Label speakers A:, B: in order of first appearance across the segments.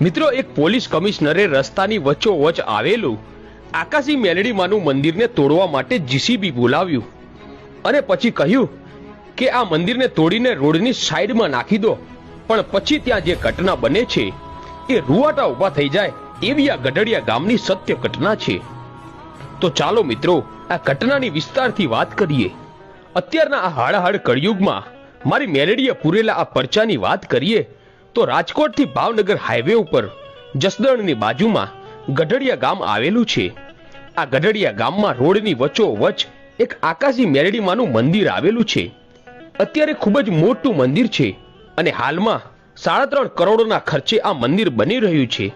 A: મિત્રો, એક પોલીસ કમિશનરે રસ્તાની વચ્ચોવચ આવેલું આકાશી મેલડીમાનું મંદિરને તોડવા માટે જીસીબી બોલાવ્યું અને પછી કહ્યું કે આ મંદિરને તોડીને રોડની સાઈડમાં નાખી દો. પણ પછી ત્યાં જે ઘટના બને છે, એ રૂવાટા ઊભા થઈ જાય એવી આ ગઢડિયા ગામની સત્ય ઘટના છે. તો ચાલો મિત્રો, આ ઘટનાની વિસ્તારથી વાત કરીએ. અત્યારના આ હાડાહાડ કળિયુગમાં મારી મેલેડીએ પૂરેલા આ પરચાની વાત કરીએ તો રાજકોટથી ભાવનગર હાઈવે ઉપર, જસદણની બાજુમાં ગઢડિયા ગામ આવેલું છે. આ ગઢડિયા ગામમાં રોડની વચ્ચોવચ એક આકાશી મેરડીમાનું મંદિર આવેલું છે. અત્યારે ખૂબ જ મોટું મંદિર છે અને હાલમાં સાડા ત્રણ કરોડના ખર્ચે આ મંદિર બની રહ્યું છે.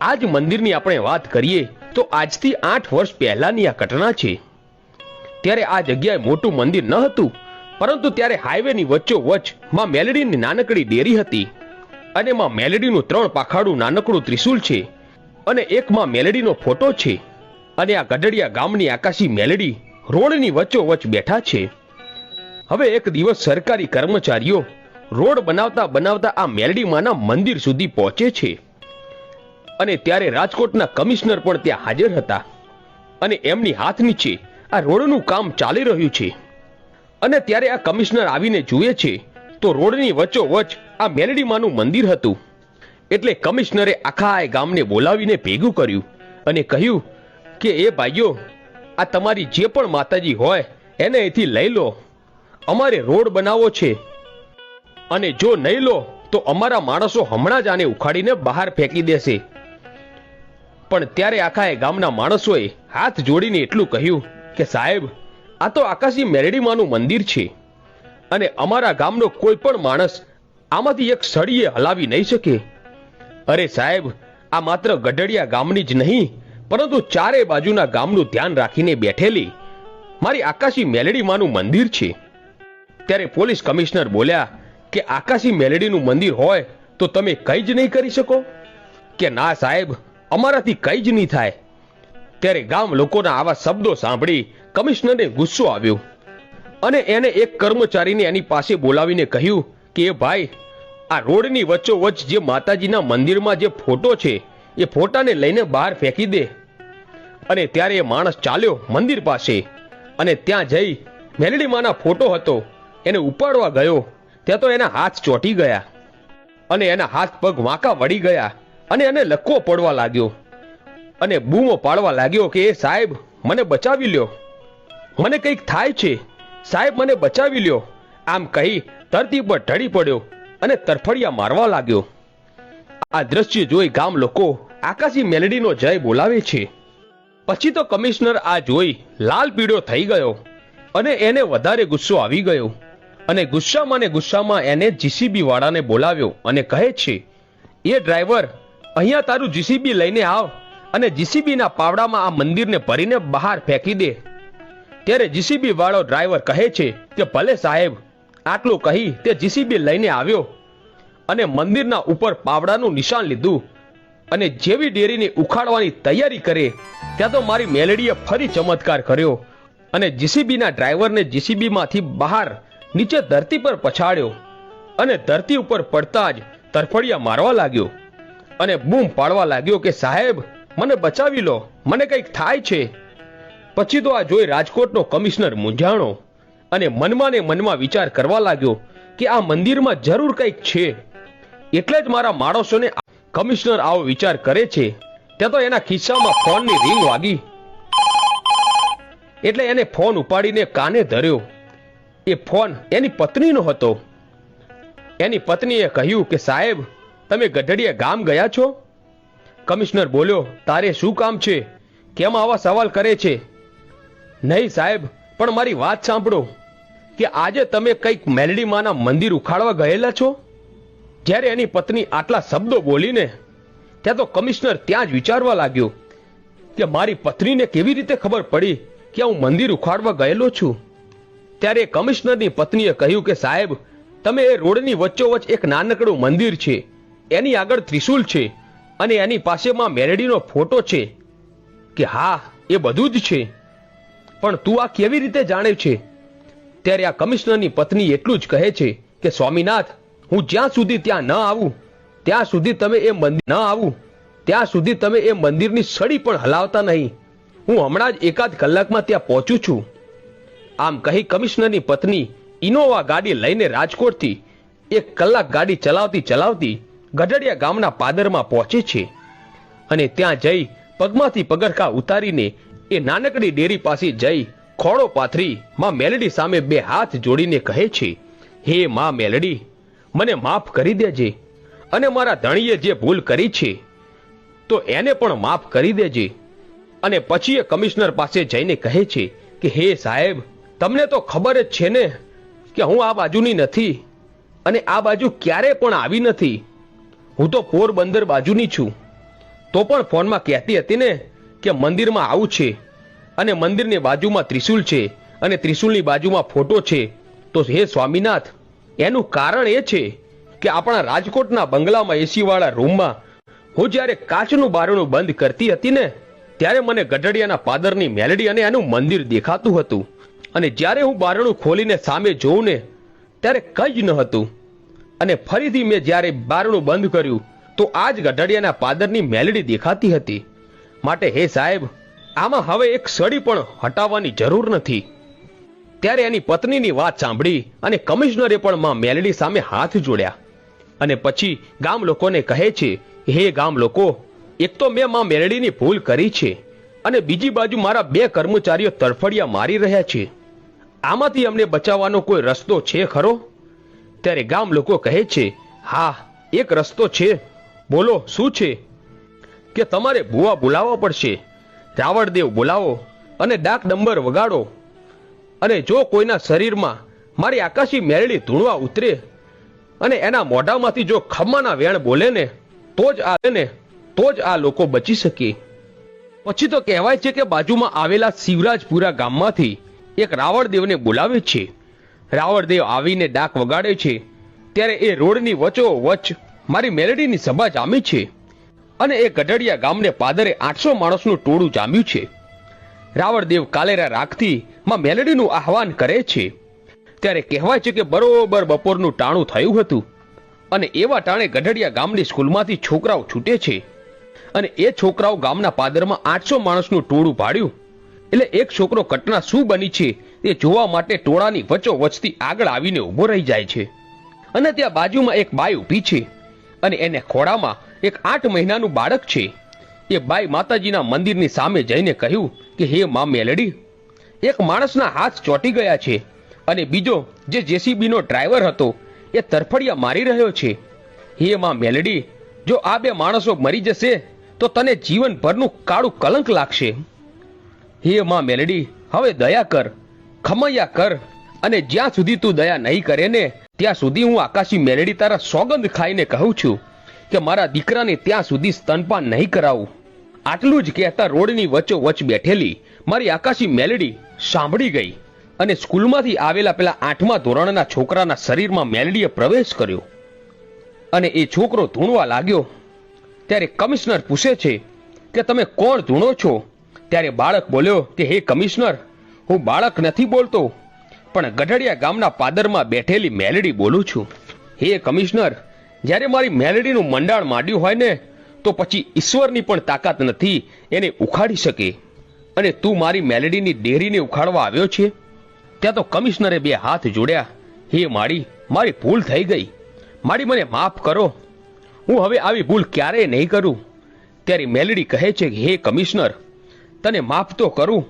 A: આ જ મંદિરની આપણે વાત કરીએ તો આજથી આઠ વર્ષ પહેલાની આ ઘટના છે. ત્યારે આ જગ્યાએ મોટું મંદિર ન હતું, પરંતુ ત્યારે હાઈવેની વચ્ચોવચમાં મેલડીની નાનકડી ડેરી હતી. અને માં મેલેડીનું ત્રણ પાખાડું નાનકડું ત્રિશુલ છે અને એક માં મેલડીનો ફોટો છે અને આ ગઢડિયા ગામની આકાશી મેલેડી રોડની વચ્ચોવચ બેઠા છે. હવે એક દિવસ સરકારી કર્મચારીઓ રોડ બનાવતા બનાવતા આ મેલડીમાના મંદિર સુધી પહોંચે છે અને ત્યારે રાજકોટના કમિશનર પણ ત્યાં હાજર હતા અને એમની હાથ નીચે આ રોડનું કામ ચાલી રહ્યું છે. અને ત્યારે આ કમિશનર આવીને જુએ છે તો રોડની વચ્ચોવચ આ મેલડીમાનું મંદિર હતું. એટલે કમિશનરે આખા એ ગામને બોલાવીને ભેગું કર્યું અને કહ્યું કે, એ ભાઈઓ, આ તમારી જે પણ માતાજી હોય, એને અહીંથી લઈ લો. અમારે રોડ બનાવવો છે. અને જો નહીં લો, તો અમારા માણસો હમણાં જ આને ઉખાડીને બહાર ફેંકી દેશે. પણ ત્યારે આખા એ ગામના માણસોએ હાથ જોડીને એટલું કહ્યું કે, સાહેબ, આ તો આકાશી મેરડીમાનું મંદિર છે. અને અમારા ગામનો કોઈ પણ માણસ આમાંથી એક સળીએ હલાવી નહીં શકે. અરે સાહેબ, આ માત્ર ગઢડિયા ગામની જ નહીં, પરંતુ ચારે બાજુના ગામનું ધ્યાન રાખીને બેઠેલી મારી આકાશી મેલડીમાનું મંદિર છે. ત્યારે પોલીસ કમિશનર બોલ્યા કે આકાશી મેલડીનું મંદિર હોય તો તમે કંઈ જ નહીં કરી શકો? કે ના સાહેબ, અમારાથી કંઈ જ નહીં થાય. ત્યારે ગામ લોકોના આવા શબ્દો સાંભળી કમિશનરને ગુસ્સો આવ્યો અને એને એક કર્મચારીને એની પાસે બોલાવીને કહ્યું કે ભાઈ આ રોડની વચ્ચોવચ્ચ જે માતાજીના મંદિરમાં જે ફોટો છે, એ ફોટાને લઈને બહાર ફેંકી દે. અને ત્યારે એ માણસ ચાલ્યો મંદિર પાસે અને ત્યાં જઈ મેલડીમાના ફોટો હતો, એને ઉપાડવા ગયો. ત્યાં તો એના હાથ ચોંટી ગયા અને એના હાથ પગ વાંકા વળી ગયા અને એને લખવો પડવા લાગ્યો. અને બૂમો પાડવા લાગ્યો કે એ સાહેબ, મને બચાવી લ્યો. મને કંઈક થાય છે. સાહેબ, મને બચાવી લ્યો. આમ કહી ધરતી પર ઢળી પડ્યો. અને તરફડિયા મારવા લાગ્યો. આ દ્રશ્ય જોઈ ગામ લોકો આકાશી મેલડીનો જય બોલાવે છે. પછી તો કમિશનર આ જોઈ લાલ પીળો થઈ ગયો અને એને વધારે ગુસ્સો આવી ગયો અને ગુસ્સામાં ને ગુસ્સામાં એને જીસીબી વાળાને બોલાવ્યો અને કહે છે, એ ડ્રાઈવર, અહીંયા તારું જીસીબી લઈને આવ અને જીસીબીના પાવડામાં આ મંદિરને ભરીને બહાર ફેંકી દે. ત્યારે જીસીબી વાળો ડ્રાઈવર કહે છે કે, ભલે સાહેબ આટલું કહી તે જીસીબી લઈને આવ્યો અને મંદિરના ઉપર પાવડાનું નિશાન લીધું. અને જેવી ડેરીને ઉખાડવાની તૈયારી કરે, ત્યાં તો મારી મેલડીએ ફરી ચમત્કાર કર્યો અને જીસીબીના ડ્રાઈવરને જીસીબીમાંથી બહાર નીચે ધરતી પર પછાડ્યો અને ધરતી ઉપર પડતા જ તરફડિયા મારવા લાગ્યો અને બૂમ પાડવા લાગ્યો કે, સાહેબ, મને બચાવી લો, મને કંઈક થાય છે. પછી તો આ જોઈ રાજકોટનો કમિશનર મૂંઝાણો અને મનમાં ને મનમાં વિચાર કરવા લાગ્યો કે આ મંદિરમાં જરૂર કંઈક છે. એટલે જ મારા માણસોને કમિશનર આવો વિચાર કરે છે. ત્યાં તો એના ખિસ્સામાં ફોનની રિંગ વાગી. એટલે એને ફોન ઉપાડીને કાને ધર્યો. એ ફોન એની પત્નીનો હતો. એની પત્નીએ કહ્યું કે, સાહેબ, તમે ગઢડિયા ગામ ગયા છો? કમિશનર બોલ્યો, તારે શું કામ છે? કેમ આવા સવાલ કરે છે? નહીં સાહેબ, પણ મારી વાત સાંભળો. કે આજે તમે કંઈક મેલડીમાના મંદિર ઉખાડવા ગયેલા છો? જ્યારે એની પત્ની આટલા શબ્દો બોલીને ત્યાં તો કમિશનર ત્યાં જ વિચારવા લાગ્યો કે મારી પત્નીને કેવી રીતે ખબર પડી કે હું મંદિર ઉખાડવા ગયેલો છું? ત્યારે કમિશનરની પત્નીએ કહ્યું કે સાહેબ, તમે એ રોડની વચ્ચોવચ એક નાનકડું મંદિર છે. એની આગળ ત્રિશુલ છે અને એની પાસેમાં મેરડીનો ફોટો છે કે હા, એ બધું જ છે. પણ તું આ કેવી રીતે જાણે છે? ત્યારે આ કમિશનરની પત્ની એટલું જ કહે છે કે, સ્વામીનાથ, હું જ્યાં સુધી ત્યાં ન આવું, ત્યાં સુધી તમે એ મંદિર ન આવું, ત્યાં સુધી તમે એ મંદિરની સડી પણ હલાવતા નહીં. હું હમણાં જ એકાદ કલાકમાં ત્યાં પહોંચું છું. આમ કહી કમિશનરની પત્ની ઇનોવા ગાડી લઈને રાજકોટથી એક કલાક ગાડી ચલાવતી ચલાવતી ગઢડિયા ગામના પાદરમાં પહોંચે છે અને ત્યાં જઈ પગમાંથી પગરખા ઉતારીને એ નાનકડી ડેરી પાસે જઈ ખોળો પાથરી માં મેલડી સામે બે હાથ જોડીને કહે છે, હે માં મેલડી, મને માફ કરી દેજે અને મારા ધણીએ જે ભૂલ કરી છે, તો એને પણ માફ કરી દેજે. અને પછી એ કમિશનર પાસે જઈને કહે છે કે, હે સાહેબ, તમને તો ખબર જ છે ને કે હું આ બાજુની નથી અને આ બાજુ ક્યારે પણ આવી નથી. હું તો પોરબંદર બાજુની છું. તો પણ ફોનમાં કહેતી હતી ને કે મંદિરમાં આવું છે. અને મંદિરની બાજુમાં ત્રિશુલ છે અને ત્રિશુલની બાજુમાં ફોટો છે. તો હે સ્વામીનાથ, એનું કારણ એ છે કે આપણા રાજકોટના બંગલામાં એસીવાળા રૂમમાં હું જ્યારે કાચનું બારણું બંધ કરતી હતી ને, ત્યારે મને ગઢડિયાના પાદરની મેલડી અને એનું મંદિર દેખાતું હતું. અને જ્યારે હું બારણું ખોલીને સામે જોઉં ને, ત્યારે કંઈ જ ન હતું. અને ફરીથી મેં જ્યારે બારણું બંધ કર્યું, તો આ જ ગઢડિયાના પાદરની મેલડી દેખાતી હતી. માટે હે સાહેબ આમાં હવે એક સળી પણ હટાવવાની જરૂર નથી. ત્યારે એની પત્નીની વાત સાંભળી અને કમિશનરે પણ માં મેલડી સામે હાથ જોડ્યા. અને પછી ગામ લોકોને કહે છે, હે ગામ લોકો, એક તો મેં માં મેલડીની ભૂલ કરી છે અને બીજી બાજુ મારા બે કર્મચારીઓ તરફડિયા મારી રહ્યા છે. આમાંથી અમને બચાવવાનો કોઈ રસ્તો છે ખરો? ત્યારે ગામ લોકો કહે છે, હા, એક રસ્તો છે. બોલો, શું છે? કે તમારે ભૂવા બોલાવવા પડશે. રાવણદેવ બોલાવો અને ડાક ડંબર વગાડો. અને જો કોઈના શરીરમાં મારી આકાશી મેરડી ધૂણવા ઉતરે અને એના મોઢામાંથી જો ખમ્માના વેણ બોલે ને, તો જ આ ને, તો જ આ લોકો બચી શકે. પછી તો કહેવાય છે કે બાજુમાં આવેલા શિવરાજપુરા ગામમાંથી એક રાવણદેવને બોલાવે છે. રાવણદેવ આવીને ડાક વગાડે છે. ત્યારે એ રોડની વચો વચ મારી મેલડીની સભા જામી છે. અને એ ગઢડિયા ગામને પાદરે આઠસો માણસનું ટોળું જામ્યું છે. રાવણદેવ કાલેરા રાખથી માં મેલડીનું આહવાન કરે છે. ત્યારે કહેવાય છે કે બરોબર બપોરનું ટાણું થયું હતું. અને એવા ટાણે ગઢડિયા ગામની સ્કૂલમાંથી છોકરાઓ છૂટે છે. અને એ છોકરાઓ ગામના પાદરમાં આઠસો માણસનું ટોળું ભાડ્યું. એટલે એક છોકરો ઘટના શું બની છે એ જોવા માટે ટોળાની વચ્ચો વચથી આગળ આવીને ઊભો રહી જાય છે. અને ત્યાં બાજુમાં એક બાઈ ઊભી છે. અને એને ખોળામાં એક આઠ મહિનાનું બાળક છે. એ બાઈ માતાજીના મંદિરની સામે જઈને કહ્યું કે, હે મા મેલડી, એક માણસના હાથ ચોંટી ગયા છે અને બીજો જે જેસીબીનો ડ્રાઈવર હતો, એ તરફડિયા મારી રહ્યો છે. હે મા મેલડી, જો આ બે માણસો મરી જશે, તો તને જીવનભરનું કાળું કલંક લાગશે. હે મા મેલડી, હવે દયા કર, ખમૈયા કર, અને જ્યાં સુધી તું દયા નહીં કરે ને, ત્યાં સુધી હું આકાશી મેલડી તારા સોગંદ ખાઈને કહું છું. કે મારા દીકરાને ત્યાં સુધી સ્તનપાન નહીં કરાવું. આટલું જ કહેતા રોડની વચ્ચો વચ બેઠેલી મારી આકાશી મેલડી સાંભળી ગઈ અને સ્કૂલમાંથી આવેલા પેલા આઠમા ધોરણના છોકરાના શરીરમાં મેલડીએ પ્રવેશ કર્યો. અને એ છોકરો ધૂણવા લાગ્યો. ત્યારે કમિશનર પૂછે છે કે તમે કોણ ધૂણો છો? ત્યારે બાળક બોલ્યો કે હે કમિશનર, હું બાળક નથી બોલતો, પણ ગઢડિયા ગામના પાદરમાં બેઠેલી મેલડી બોલું છું. હે કમિશનર જ્યારે મારી મેલડીનું મંડાણ માંડ્યું હોય ને, તો પછી ઈશ્વરની પણ તાકાત નથી એને ઉખાડી શકે. અને તું મારી મેલડીની ડેરીને ઉખાડવા આવ્યો છે? ત્યાં તો કમિશનરે બે હાથ જોડ્યા. હે માડી, મારી ભૂલ થઈ ગઈ. માડી, મને માફ કરો. હું હવે આવી ભૂલ ક્યારેય નહીં કરું. ત્યારે મેલેડી કહે છે કે, હે કમિશનર, તને માફ તો કરું,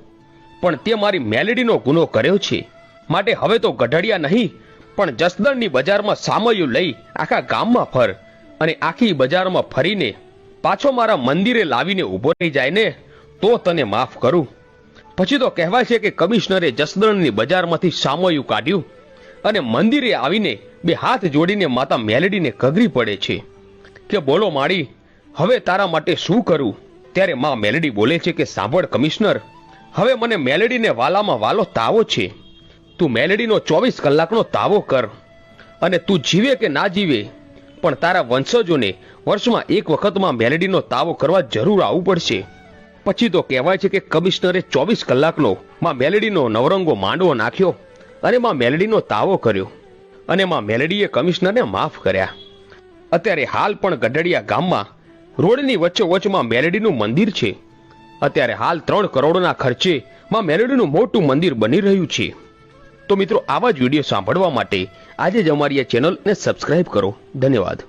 A: પણ તે મારી મેલડીનો ગુનો કર્યો છે. માટે હવે તો ગઢડિયા નહીં પણ જસદણની બજારમાં સામયું લઈ આખા ગામમાં ફર અને આખી બજારમાં ફરીને પાછો મારા મંદિરે લાવીને ઊભો રહી જાય ને તો તને માફ કરું. પછી તો કહેવાય છે કે કમિશનરે જસદણની બજારમાંથી સામયું કાઢ્યું અને મંદિરે આવીને બે હાથ જોડીને માતા મેલડીને કગરી પડે છે કે બોલો માળી, હવે તારા માટે શું કરું? ત્યારે માં મેલડી બોલે છે કે સાંભળ કમિશનર, હવે મને મેલડીને વાલામાં વાલો તાવો છે. તું મેલડીનો ચોવીસ કલાકનો તાવો કર અને તું જીવે કે ના જીવે, પણ તારા વંશજોને વર્ષમાં એક વખતમાં મેલડીનો તાવો કરવા જરૂર આવવું પડશે. પછી તો કહેવાય છે કે કમિશનરે ચોવીસ કલાકનો માં મેલડીનો નવરંગો માંડવો નાખ્યો અને માં મેલડીનો તાવો કર્યો અને માં મેલડીએ કમિશનરને માફ કર્યા. અત્યારે હાલ પણ ગઢડિયા ગામમાં રોડની વચ્ચોવચમાં મેલડીનું મંદિર છે. અત્યારે હાલ ત્રણ કરોડના ખર્ચે માં મેલડીનું મોટું મંદિર બની રહ્યું છે. તો મિત્રો આવા જ વીડિયો સાંભળવા માટે આજે જ અમારી આ ચેનલને સબસ્ક્રાઇબ કરો. ધન્યવાદ.